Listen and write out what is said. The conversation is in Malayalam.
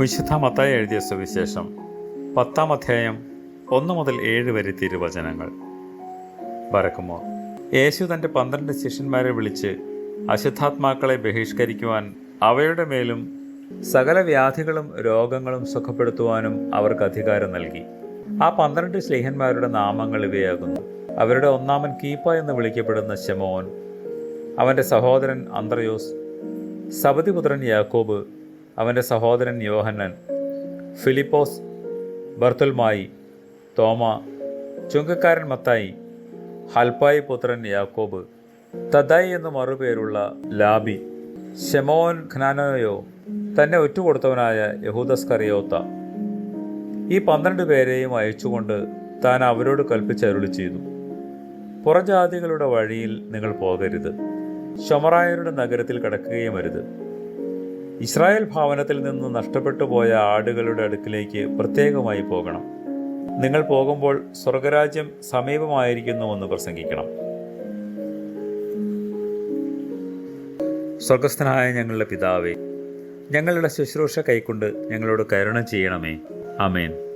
വിശുദ്ധ മത്തായി എഴുതിയ സുവിശേഷം പത്താം അധ്യായം ഒന്ന് മുതൽ ഏഴ് വരെ തിരുവചനങ്ങൾ. വരക്കുമോ? യേശു തന്റെ പന്ത്രണ്ട് ശിഷ്യന്മാരെ വിളിച്ച് അശുദ്ധാത്മാക്കളെ ബഹിഷ്കരിക്കുവാൻ അവയുടെ മേലും സകല വ്യാധികളും രോഗങ്ങളും സുഖപ്പെടുത്തുവാനും അവർക്ക് അധികാരം നൽകി. ആ പന്ത്രണ്ട് സ്നേഹന്മാരുടെ നാമങ്ങൾ ഇവയാകുന്നു. അവരുടെ ഒന്നാമൻ കീപ്പ എന്ന് വിളിക്കപ്പെടുന്ന ശമോൻ അവന്റെ സഹോദരൻ അന്ത്രയോസ് സബതിപുത്രൻ യാക്കോബ് അവന്റെ സഹോദരൻ യോഹന്നൻ ഫിലിപ്പോസ് ബർത്തുൽമായി തോമ ചുങ്കക്കാരൻ മത്തായി ഹൽപ്പായി പുത്രൻ യാക്കോബ് തദായി എന്ന് മറുപേരുള്ള ലാബി ഷെമോൻ ഖനാനോയോ തന്നെ ഒറ്റുകൊടുത്തവനായ യഹൂദസ്കറിയോത്ത. ഈ പന്ത്രണ്ട് പേരെയും അയച്ചുകൊണ്ട് താൻ അവരോട് കൽപ്പിച്ചരുളി ചെയ്തു. പുറജാതികളുടെ വഴിയിൽ നിങ്ങൾ പോകരുത്. ഷൊമറായരുടെ നഗരത്തിൽ കടക്കുകയും അരുത്. ഇസ്രായേൽ ഭവനത്തിൽ നിന്ന് നഷ്ടപ്പെട്ടു പോയ ആടുകളുടെ അടുക്കിലേക്ക് പ്രത്യേകമായി പോകണം. നിങ്ങൾ പോകുമ്പോൾ സ്വർഗരാജ്യം സമീപമായിരിക്കുന്നുവെന്ന് പ്രസംഗിക്കണം. സ്വർഗസ്ഥനായ ഞങ്ങളുടെ പിതാവേ ഞങ്ങളുടെ ശുശ്രൂഷ കൈക്കൊണ്ട് ഞങ്ങളോട് കരുണ ചെയ്യണമേ. ആമേൻ.